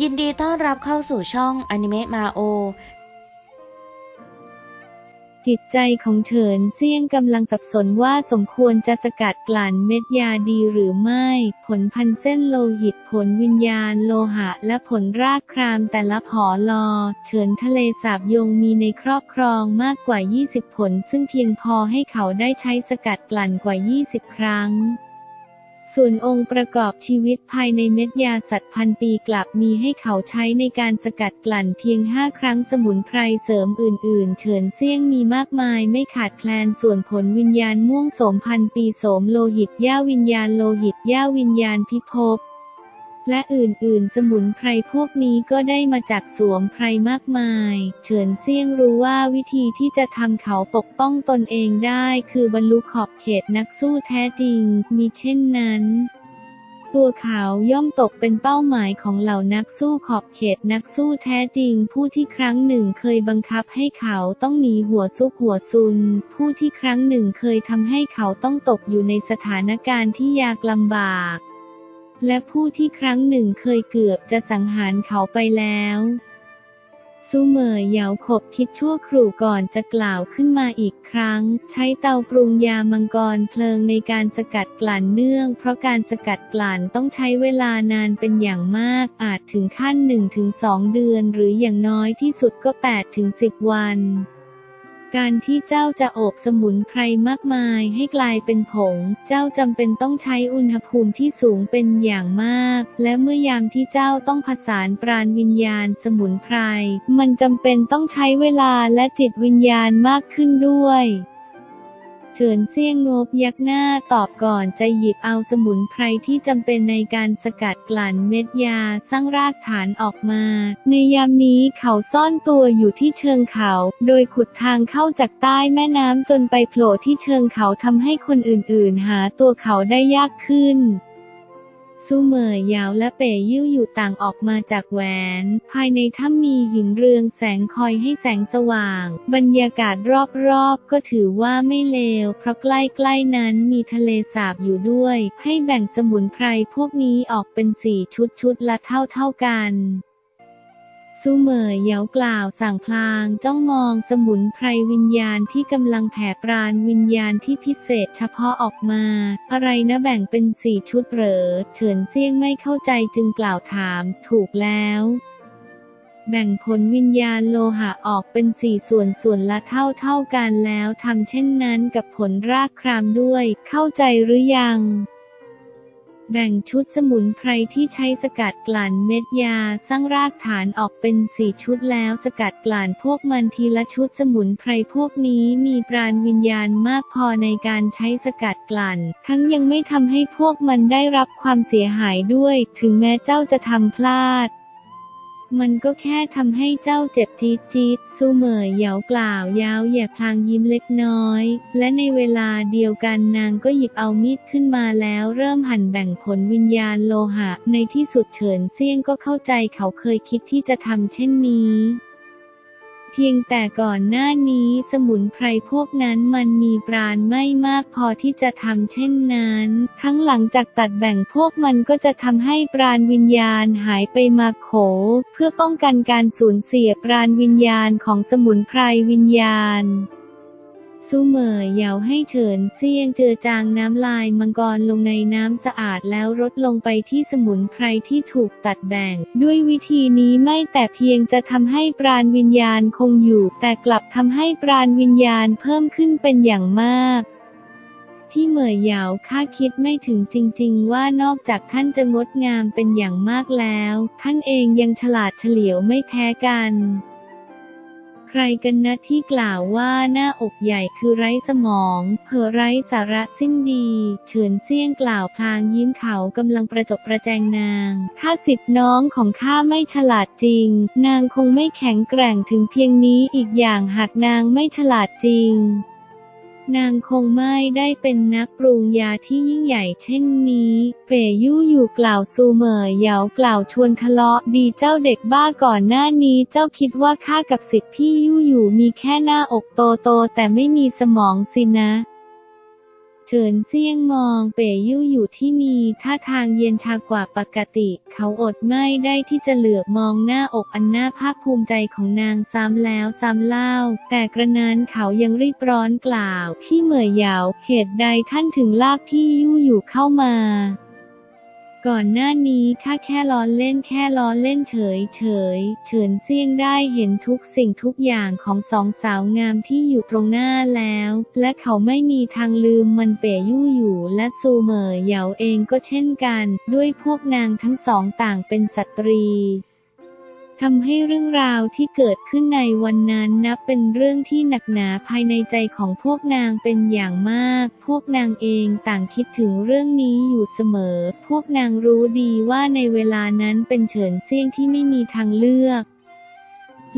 ยินดีต้อนรับเข้าสู่ช่องอนิเมะมาโอ จิตใจของเฉินเซี่ยงกำลังสับสนว่าสมควรจะสกัดกลั่นเม็ดยาดีหรือไม่ ผลพันเส้นโลหิตผลวิญญาณโลหะ และผลรากครามแต่ละผอลอ เฉินทะเลสาบยงมีในครอบครองมากกว่า 20 ผล ซึ่งเพียงพอให้เขาได้ใช้สกัดกลั่นกว่า 20 ครั้ง ส่วนองค์ประกอบชีวิตภายในเม็ดยาสัตว์พันปีกลับมีให้เขาใช้ในการสกัดกลั่นเพียง 5 ครั้งสมุนไพรเสริมอื่น ๆ เฉินเซี่ยงมีมากมายไม่ขาดแคลนส่วนผลวิญญาณม่วงโสมพันปีโสมโลหิตย่าวิญญาณโลหิตย่าวิญญาณพิภพ และอื่นๆ สมุนไพรพวกนี้ก็ได้มาจากสวมไพรมากมาย เฉินเซียงรู้ว่าวิธีที่จะทำเขาปกป้องตนเองได้ คือบรรลุขอบเขตนักสู้แท้จริง มีเช่นนั้นตัวเขาย่อมตกเป็นเป้าหมายของเหล่านักสู้ขอบเขตนักสู้แท้จริง ผู้ที่ครั้งหนึ่งเคยบังคับให้เขาต้องหนีหัวซุกหัวซุน ผู้ที่ครั้งหนึ่งเคยทำให้เขาต้องตกอยู่ในสถานการณ์ที่ยากลำบาก และผู้ที่ครั้งหนึ่งเคยเกือบจะสังหารเขาไปแล้วซูเหมยเหยาขบคิดชั่วครู่ก่อนจะกล่าวขึ้นมาอีกครั้ง ใช้เตาปรุงยามังกรเพลิงในการสกัดกลั่นเนื่อง เพราะการสกัดกลั่นต้องใช้เวลานานเป็นอย่างมาก อาจถึงขั้น 1-2 เดือน หรืออย่างน้อยที่สุดก็ 8-10 วัน การที่เจ้าจะโอบสมุนไพรมากมายให้กลายเป็นผง เจ้าจำเป็นต้องใช้อุณหภูมิที่สูงเป็นอย่างมาก และเมื่อยามที่เจ้าต้องผสานปราณวิญญาณสมุนไพร มันจำเป็นต้องใช้เวลาและจิตวิญญาณมากขึ้นด้วย เฉินเซี่ยงงบยักหน้าตอบก่อนจะหยิบเอาสมุนไพรที่จำเป็นในการสกัดกลั่นเม็ดยาสร้างรากฐานออกมา ในยามนี้เขาซ่อนตัวอยู่ที่เชิงเขา โดยขุดทางเข้าจากใต้แม่น้ำจนไปโผล่ที่เชิงเขาทำให้คนอื่นๆ หาตัวเขาได้ยากขึ้น ซูเหมยยาวและเปยิ้วอยู่ต่างออกมาจากแหวน ภายในถ้ำมีหินเรืองแสงคอยให้แสงสว่าง บรรยากาศรอบๆ ก็ถือว่าไม่เลว เพราะใกล้ๆนั้นมีทะเลสาบอยู่ด้วย ให้แบ่งสมุนไพรพวกนี้ออกเป็นสี่ชุดชุดละเท่าๆกัน ซูเหมยเหยากล่าวสั่งพลางจ้องมองสมุนไพรวิญญาณที่กำลังแผ่ปราณวิญญาณที่พิเศษเฉพาะออกมา อะไรนะแบ่งเป็นสี่ชุดเหรอเฉินเซี่ยงไม่เข้าใจจึงกล่าวถาม ถูกแล้วแบ่งผลวิญญาณโลหะออกเป็นสี่ส่วนส่วนละเท่าเท่ากันแล้วทำเช่นนั้นกับผลรากครามด้วย เข้าใจหรือยัง แบ่งชุดสมุนไพรที่ใช้สกัดกลั่นเม็ดยาสร้างรากฐานออกเป็นสี่ชุดแล้วสกัดกลั่นพวกมันทีละชุดสมุนไพรพวกนี้มีปราณวิญญาณมากพอในการใช้สกัดกลั่น ทั้งยังไม่ทำให้พวกมันได้รับความเสียหายด้วย ถึงแม้เจ้าจะทำพลาด มันก็แค่ทำให้เจ้าเจ็บจี๊ดจี๊ดซูเหมยเหยากล่าวยาวแย่พลางยิ้มเล็กน้อย และในเวลาเดียวกันนางก็หยิบเอามีดขึ้นมาแล้วเริ่มหั่นแบ่งผลวิญญาณโลหะ ในที่สุดเฉินเซี่ยงก็เข้าใจเขาเคยคิดที่จะทำเช่นนี้ เพียงแต่ก่อนหน้านี้สมุนไพรพวกนั้นมันมีปราณไม่มากพอที่จะทำเช่นนั้น ทั้งหลังจากตัดแบ่งพวกมันก็จะทำให้ปราณวิญญาณหายไปมาโข เพื่อป้องกันการสูญเสียปราณวิญญาณของสมุนไพรวิญญาณ ซูเหมยเหยาให้เฉินเซี่ยงเจือจางน้ำลายมังกรลงในน้ำสะอาดแล้วรดลงไปที่สมุนไพรที่ถูกตัดแบ่ง ด้วยวิธีนี้ไม่แต่เพียงจะทำให้ปราณวิญญาณคงอยู่ แต่กลับทำให้ปราณวิญญาณเพิ่มขึ้นเป็นอย่างมากที่เหมยเหยาข้าคิดไม่ถึงจริง ๆ ว่านอกจากท่านจะงดงามเป็นอย่างมากแล้ว ท่านเองยังฉลาดเฉลียวไม่แพ้กัน ใครกันนะที่กล่าวว่าหน้าอกใหญ่คือไร้สมองเผอไร้สาระสิ้นดีเฉินเซี่ยงกล่าวพลางยิ้มเขากำลังประจบประแจงนาง ถ้าสิทธิ์น้องของข้าไม่ฉลาดจริง นางคงไม่แข็งแกร่งถึงเพียงนี้อีกอย่างหากนางไม่ฉลาดจริง นางคงไม่ได้เป็นนักปรุงยาที่ยิ่งใหญ่เช่นนี้เป่ยู่อยู่กล่าวซูเหมยเหยากล่าวชวนทะเลาะดีเจ้าเด็กบ้าก่อนหน้านี้เจ้าคิดว่าข้ากับสิทธิพี่ยู่อยู่มีแค่หน้าอกโตโตแต่ไม่มีสมองสินะ เฉินเซี่ยงมองเป๋ยู่อยู่ที่มีท่าทางเย็นชากว่าปกติ เขาอดไม่ได้ที่จะเหลือบมองหน้าอกอันน่าภาคภูมิใจของนางซ้ำแล้วซ้ำเล่า แต่กระนั้นเขายังรีบร้อนกล่าว พี่เหมยเหยาเหตุใดท่านถึงลากพี่ยู่อยู่เข้ามา ก่อนหน้านี้ข้าแค่ล้อเล่นแค่ล้อเล่นเฉยเฉยเฉินเซี่ยงได้เห็นทุกสิ่งทุกอย่างของสองสาวงามที่อยู่ตรงหน้าแล้ว และเขาไม่มีทางลืมมันเป๋ยู่อยู่และซูเหมยเหยาเองก็เช่นกัน ด้วยพวกนางทั้งสองต่างเป็นสตรี ทำให้เรื่องราวที่เกิดขึ้นในวันนั้นนับเป็นเรื่องที่หนักหนาภายในใจของพวกนางเป็นอย่างมาก พวกนางเองต่างคิดถึงเรื่องนี้อยู่เสมอ พวกนางรู้ดีว่าในเวลานั้นเป็นเฉินเซี่ยงที่ไม่มีทางเลือก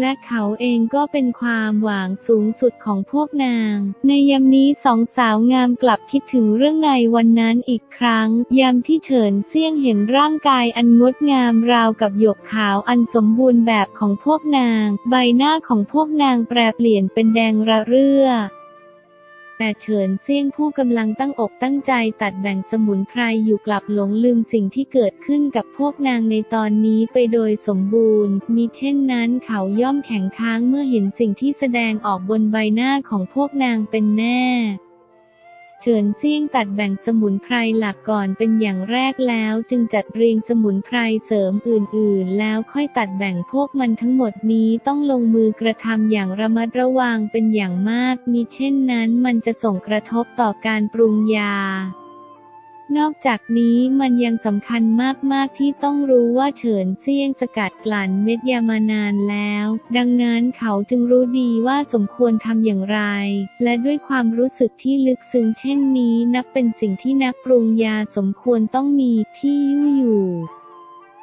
และเขาเองก็เป็นความหวังสูงสุดของพวกนาง ในยามนี้สองสาวงามกลับคิดถึงเรื่องในวันนั้นอีกครั้ง ยามที่เฉินเซี่ยงเห็นร่างกายอันงดงามราวกับหยกขาวอันสมบูรณ์แบบของพวกนาง ใบหน้าของพวกนางแปรเปลี่ยนเป็นแดงระเรื่อ แต่เฉินเซี่ยงผู้กำลังตั้งอกตั้งใจตัดแบ่งสมุนไพรอยู่กลับหลงลืมสิ่งที่เกิดขึ้นกับพวกนางในตอนนี้ไปโดยสมบูรณ์ มิเช่นนั้นเขาย่อมแข็งค้างเมื่อเห็นสิ่งที่แสดงออกบนใบหน้าของพวกนางเป็นแน่ เฉินเซี่ยงตัดแบ่งสมุนไพรหลักก่อนเป็นอย่างแรกแล้วจึงจัดเรียงสมุนไพรเสริมอื่นๆ แล้วค่อยตัดแบ่งพวกมันทั้งหมดนี้ต้องลงมือกระทำอย่างระมัดระวังเป็นอย่างมากมิเช่นนั้นมันจะส่งกระทบต่อการปรุงยา นอกจากนี้มันยังสำคัญมาก ๆ ที่ต้องรู้ว่าเฉินเซี่ยงสกัดกลั่นเม็ดยามานานแล้ว ดังนั้นเขาจึงรู้ดีว่าสมควรทำอย่างไร และด้วยความรู้สึกที่ลึกซึ้งเช่นนี้นับเป็นสิ่งที่นักปรุงยาสมควรต้องมีพี่ยู่อยู่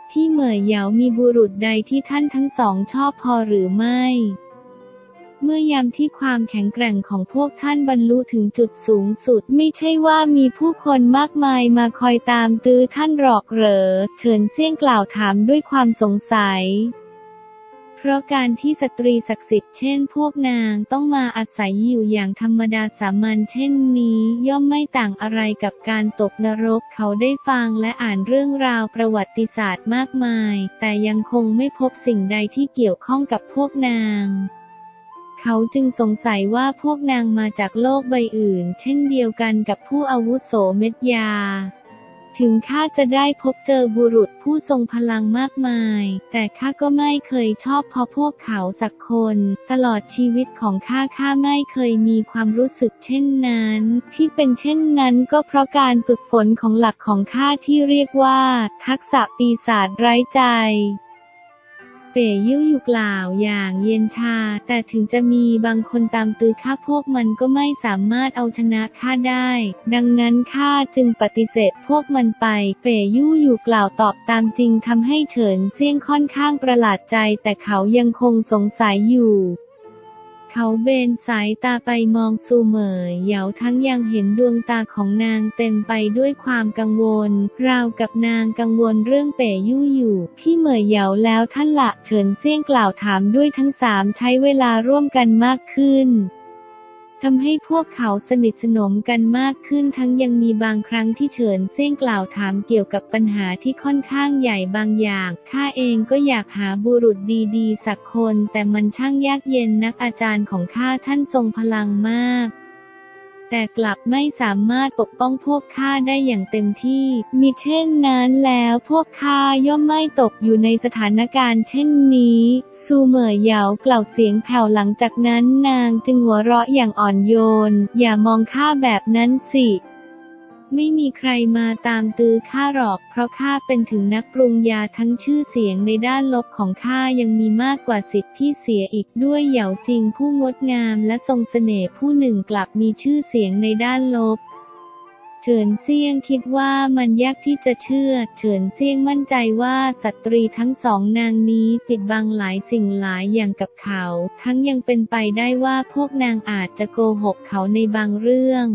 พี่เหมยเหยามีบุรุษใดที่ท่านทั้งสองชอบพอหรือไม่ เมื่อยามที่ความแข็งแกร่งของพวกท่านบรรลุถึงจุดสูงสุด ไม่ใช่ว่ามีผู้คนมากมายมาคอยตามตื้อท่านหรอกเหรอ เฉินเซี่ยงกล่าวถามด้วยความสงสัยเพราะการที่สตรีศักดิ์สิทธิ์เช่นพวกนางต้องมาอาศัยอยู่อย่างธรรมดาสามัญเช่นนี้ ย่อมไม่ต่างอะไรกับการตกนรกเขาได้ฟังและอ่านเรื่องราวประวัติศาสตร์มากมาย แต่ยังคงไม่พบสิ่งใดที่เกี่ยวข้องกับพวกนาง เขาจึงสงสัยว่าพวกนางมาจากโลกใบอื่น เช่นเดียวกันกับผู้อาวุโสเม็ดยา ถึงข้าจะได้พบเจอบุรุษผู้ทรงพลังมากมาย แต่ข้าก็ไม่เคยชอบพอพวกเขาสักคน ตลอดชีวิตของข้าข้าไม่เคยมีความรู้สึกเช่นนั้น ที่เป็นเช่นนั้นก็เพราะการฝึกฝนของหลักของข้าที่เรียกว่า ทักษะปีศาจไร้ใจ เป๋ยิ้วอยู่กล่าวอย่างเย็นชา แต่ถึงจะมีบางคนตามตื้อข้าพวกมันก็ไม่สามารถเอาชนะข้าได้ ดังนั้นข้าจึงปฏิเสธพวกมันไป เป๋ยิ้วอยู่กล่าวตอบตามจริงทำให้เฉินเซี่ยงค่อนข้างประหลาดใจ แต่เขายังคงสงสัยอยู่ เขาเบนสายตาไปมองซูเหมยเหยาทั้งยังเห็นดวงตาของนางเต็มไปด้วยความกังวล ราวกับนางกังวลเรื่องเป๋ยู่อยู่ พี่เหมยเหยาแล้วท่านละเฉินเซี่ยงกล่าวถามด้วยทั้งสามใช้เวลาร่วมกันมากขึ้น ทำให้พวกเขาสนิทสนมกันมากขึ้นทั้งยังมีบางครั้งที่เฉินเซี่ยงกล่าวถามเกี่ยวกับปัญหาที่ค่อนข้างใหญ่บางอย่าง ข้าเองก็อยากหาบุรุษดีๆ สักคน แต่มันช่างยากเย็นนักอาจารย์ของข้าท่านทรงพลังมาก แต่กลับไม่สามารถปกป้องพวกข้าได้อย่างเต็มที่ มิเช่นนั้นแล้วพวกข้าย่อมไม่ตกอยู่ในสถานการณ์เช่นนี้ ซูเหมยเหยากล่าวเสียงแผ่วหลังจากนั้นนางจึงหัวเราะอย่างอ่อนโยน อย่ามองข้าแบบนั้นสิ ไม่มีใครมาตามตื้อข้าหรอก เพราะข้าเป็นถึงนักปรุงยาทั้งชื่อเสียงในด้านลบของข้ายังมีมากกว่าสิทธิ์พี่เสียอีกด้วยเหยาจริงผู้งดงามและทรงเสน่ห์ผู้หนึ่งกลับมีชื่อเสียงในด้านลบเฉินเซียงคิดว่ามันยากที่จะเชื่อ เฉินเซียงมั่นใจว่าสตรีทั้งสองนางนี้ปิดบังหลายสิ่งหลายอย่างกับเขา ทั้งยังเป็นไปได้ว่าพวกนางอาจจะโกหกเขาในบางเรื่อง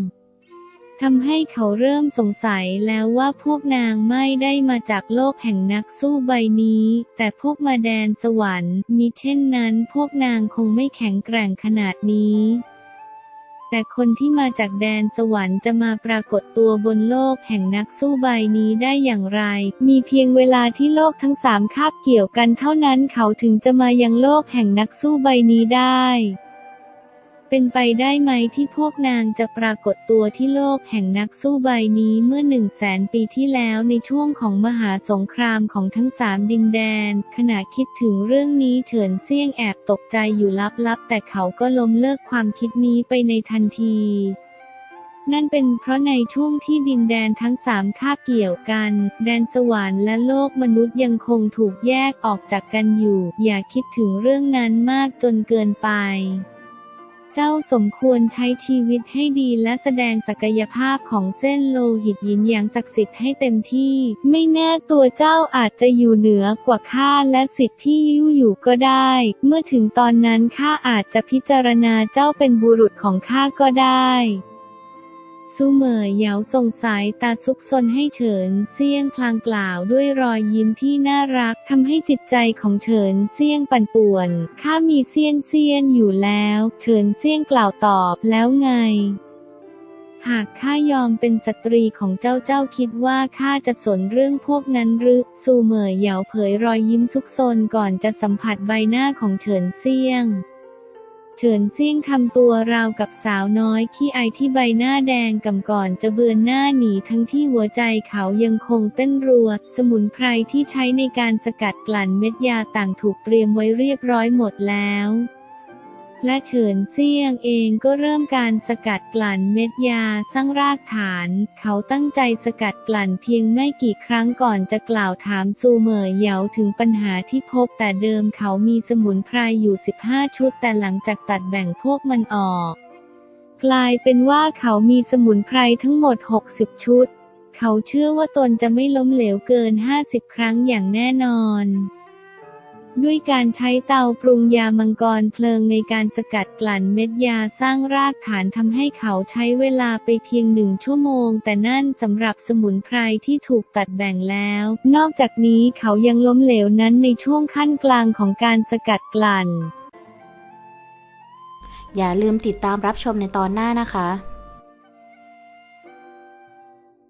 ทำให้เขาเริ่มสงสัยแล้วว่าพวกนางไม่ได้มาจากโลกแห่งนักสู้ใบนี้ แต่พวกมาแดนสวรรค์ มิเช่นนั้นพวกนางคงไม่แข็งแกร่งขนาดนี้แต่คนที่มาจากแดนสวรรค์จะมาปรากฏตัวบนโลกแห่งนักสู้ใบนี้ได้อย่างไร มีเพียงเวลาที่โลกทั้งสามคาบเกี่ยวกันเท่านั้นเขาถึงจะมายังโลกแห่งนักสู้ใบนี้ได้ เป็นไปได้ไหมที่พวกนางจะปรากฏตัวที่โลกแห่งนักสู้ใบนี้เมื่อหนึ่งแสนปีที่แล้วในช่วงของมหาสงครามของทั้งสามดินแดน ขณะคิดถึงเรื่องนี้เฉินเซี่ยงแอบตกใจอยู่ลับๆ แต่เขาก็ล้มเลิกความคิดนี้ไปในทันทีนั่นเป็นเพราะในช่วงที่ดินแดนทั้งสามคาบเกี่ยวกัน แดนสวรรค์และโลกมนุษย์ยังคงถูกแยกออกจากกันอยู่ อย่าคิดถึงเรื่องนั้นมากจนเกินไป เจ้าสมควรใช้ชีวิตให้ดีและแสดงศักยภาพของเส้นโลหิตยินอย่างศักดิ์สิทธิ์ให้เต็มที่ ไม่แน่ตัวเจ้าอาจจะอยู่เหนือกว่าข้าและสิทธิ์ที่ยู่อยู่ก็ได้ เมื่อถึงตอนนั้นข้าอาจจะพิจารณาเจ้าเป็นบุรุษของข้าก็ได้ ซูเหมยเหยาส่งสายตาซุกซนให้เฉินเซี่ยงพลางกล่าวด้วยรอยยิ้มที่น่ารักทำให้จิตใจของเฉินเซี่ยงปั่นป่วน ข้ามีเซียนเซียนอยู่แล้ว เฉินเซี่ยงกล่าวตอบแล้วไงหากข้ายอมเป็นสตรีของเจ้าเจ้าคิดว่าข้าจะสนเรื่องพวกนั้นหรือซูเหมยเหยาเผยรอยยิ้มซุกซนก่อนจะสัมผัสใบหน้าของเฉินเซี่ยง เฉินเซี่ยงทำตัวราวกับสาวน้อยขี้อายที่ใบหน้าแดงกำก่อนจะเบือนหน้าหนีทั้งที่หัวใจเขายังคงเต้นรัว สมุนไพรที่ใช้ในการสกัดกลั่นเม็ดยาต่างถูกเตรียมไว้เรียบร้อยหมดแล้ว และเฉินเซียงเองก็เริ่มการสกัดกลั่นเม็ดยาสร้างรากฐาน เขาตั้งใจสกัดกลั่นเพียงไม่กี่ครั้งก่อนจะกล่าวถามซูเหมยเหยาถึงปัญหาที่พบแต่เดิมเขามีสมุนไพรอยู่ 15 ชุด แต่หลังจากตัดแบ่งพวกมันออก กลายเป็นว่าเขามีสมุนไพรทั้งหมด 60 ชุด เขาเชื่อว่าตนจะไม่ล้มเหลวเกิน 50 ครั้งอย่างแน่นอน ด้วยการใช้เตาปรุงยามังกรเพลิงในการสกัดกลั่นเม็ดยาสร้างรากฐานทำให้เขาใช้เวลาไปเพียงหนึ่งชั่วโมง แต่นั่นสำหรับสมุนไพรที่ถูกตัดแบ่งแล้ว นอกจากนี้เขายังล้มเหลวนั้นในช่วงขั้นกลางของการสกัดกลั่น อย่าลืมติดตามรับชมในตอนหน้านะคะ